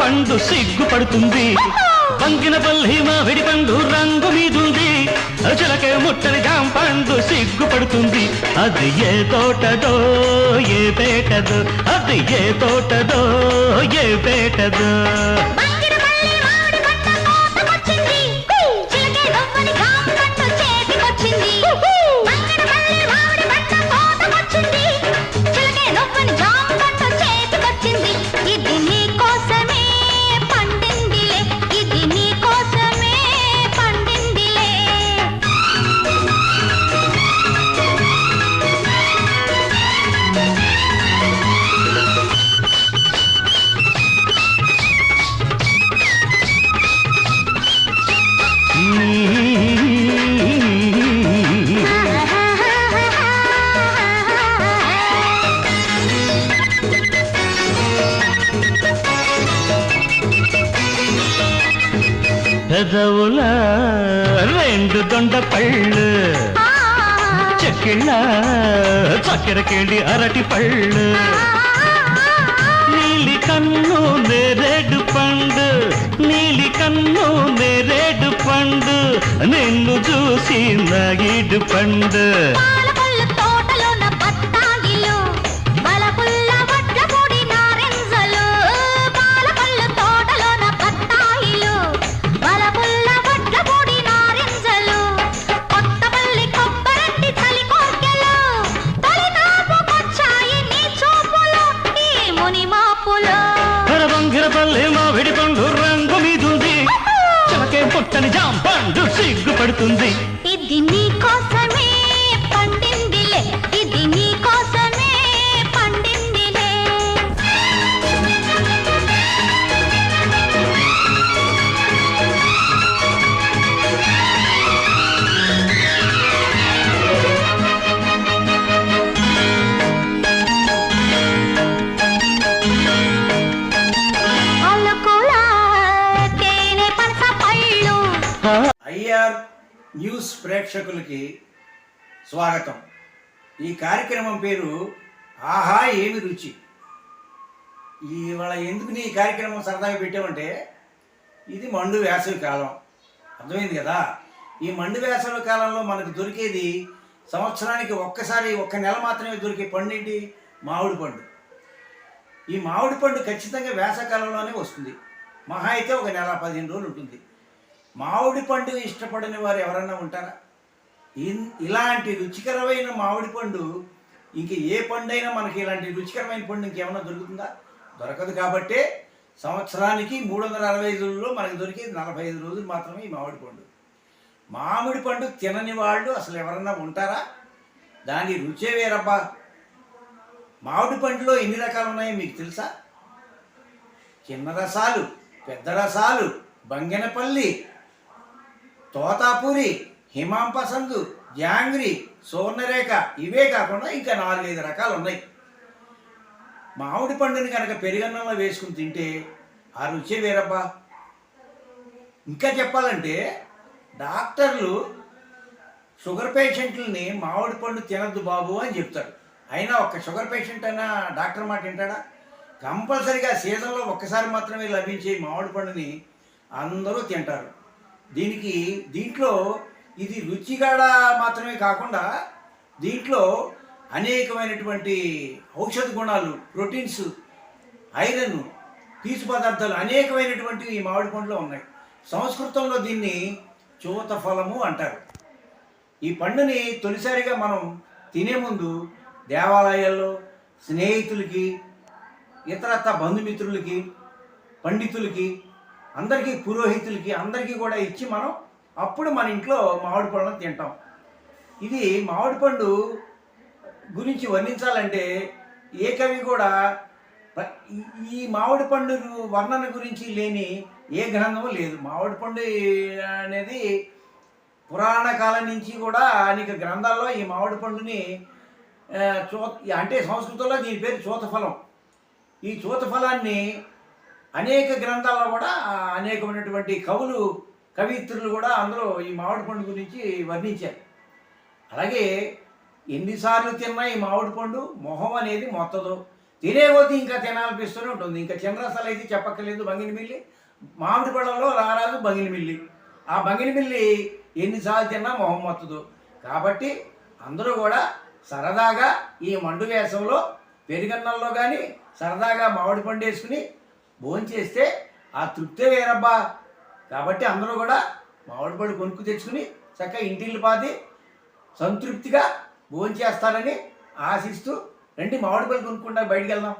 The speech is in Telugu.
పండు సిగ్గుపడుతుంది. వంగిన పల్లి మామిడి పండు రంగు మీదుంది. చిలకే ముట్టని జామ పండు సిగ్గుపడుతుంది. అది ఏ తోటదో ఏ పేటదో అది ఏ తోటదో ఏ పేటదో పెదవుల రెండు దొండ పళ్ళు. చెక్కిళ్ళ చక్కెరకేళి అరటి పళ్ళు. నీలి కన్ను నేరేడు పండు నీలి కన్ను నేరేడు పండు నిన్ను చూసి నగిడు పండు. సిగ్గుపడుతుంది. ఇది నీ కోసం న్యూస్ ప్రేక్షకులకి స్వాగతం. ఈ కార్యక్రమం పేరు ఆహా ఏమి రుచి. ఇవాళ ఎందుకు నీ కార్యక్రమం సరదాగా పెట్టామంటే ఇది మండు వేసవి కాలం. అర్థమైంది కదా? ఈ మండు వేసవి కాలంలో మనకు దొరికేది సంవత్సరానికి ఒక్కసారి ఒక్క నెల మాత్రమే దొరికే పండు ఏంటి మామిడి పండు. ఈ మామిడి పండు ఖచ్చితంగా వేసవకాలంలోనే వస్తుంది. మహా అయితే ఒక నెల పదిహేను రోజులు ఉంటుంది. మామిడి పండు ఇష్టపడని వారు ఎవరన్నా ఉంటారా? ఇన్- ఇలాంటి రుచికరమైన మామిడి పండు ఇంక ఏ పండైనా మనకి ఇలాంటి రుచికరమైన పండు ఇంకేమైనా దొరుకుతుందా? దొరకదు కాబట్టే సంవత్సరానికి మూడు వందల అరవై ఐదులో మనకి దొరికేది నలభై ఐదు రోజులు మాత్రమే ఈ మామిడి పండు. మామిడి పండు తినని వాళ్ళు అసలు ఎవరన్నా ఉంటారా? దాని రుచే వేరబ్బా. మామిడి పండులో ఎన్ని రకాలు ఉన్నాయో మీకు తెలుసా? చిన్న రసాలు పెద్ద రసాలు బంగినపల్లి తోతాపూరి హిమాంపసందు జాంగ్రీ సువర్ణరేఖ ఇవే కాకుండా ఇంకా నాలుగైదు రకాలు ఉన్నాయి మామిడి పండుని కనుక పెరుగన్నంలో వేసుకుని తింటే ఆ రుచే వేరబ్బా. ఇంకా చెప్పాలంటే డాక్టర్లు షుగర్ పేషెంట్లని మామిడి పండు తినద్దు బాబు అని చెప్తారు. అయినా ఒక్క షుగర్ పేషెంట్ అయినా డాక్టర్ మాట వింటాడా? కంపల్సరిగా సీజన్లో ఒక్కసారి మాత్రమే లభించే మామిడి పండుని అందరూ తింటారు. దీనికి దీంట్లో ఇది రుచిగాడ మాత్రమే కాకుండా దీంట్లో అనేకమైనటువంటి ఔషధ గుణాలు ప్రోటీన్స్ ఐరన్ పీచు పదార్థాలు అనేకమైనటువంటి ఈ మామిడి పండులో ఉన్నాయి. సంస్కృతంలో దీన్ని చూత ఫలము అంటారు. ఈ పండుని తొలిసారిగా మనం తినే ముందు దేవాలయాల్లో స్నేహితులకి ఇతరత్ర బంధుమిత్రులకి పండితులకి అందరికీ పురోహితులకి అందరికీ కూడా ఇచ్చి మనం అప్పుడు మన ఇంట్లో మామిడి పండును తింటాం. ఇది మామిడి పండు గురించి వర్ణించాలంటే ఏ కవి కూడా ఈ- మామిడి పండు వర్ణన గురించి లేని ఏ గ్రంథము లేదు. మామిడి పండు అనేది పురాణ కాలం నుంచి కూడా అనేక గ్రంథాల్లో ఈ మామిడి పండుని చూ అంటే సంస్కృతంలో దీని పేరు చూతఫలం. ఈ చూతఫలాన్ని అనేక గ్రంథాల్లో కూడా అనేకమైనటువంటి కవులు కవిత్రులు కూడా అందులో ఈ మామిడి పండు గురించి వర్ణించారు. అలాగే ఎన్నిసార్లు తిన్నా ఈ మామిడి పండు మొహం అనేది మొత్తదు. తినే కొద్దీ ఇంకా తినాలనిపిస్తూనే ఉంటుంది. ఇంకా చంద్రసలు అయితే చెప్పక్కర్లేదు బంగిని మిల్లి మామిడి పళ్ళలో రారాదు బంగిని మిల్లి ఆ బంగిని మిల్లి ఎన్నిసార్లు తిన్నా మొహం మొత్తదు. కాబట్టి అందరూ కూడా సరదాగా ఈ మండు వేసంలో పెరుగన్నంలో కానీ సరదాగా మామిడి పండు వేసుకుని భోంచేస్తే ఆ తృప్తే వేరబ్బా. కాబట్టి అందరూ కూడా మామిడి కొనుక్కు తెచ్చుకుని చక్కగా ఇంటిల్లు పాతి సంతృప్తిగా భోంచేస్తారని ఆశిస్తూ రండి మామిడి పళ్ళు కొనుక్కుండా బయటికి వెళ్దాం.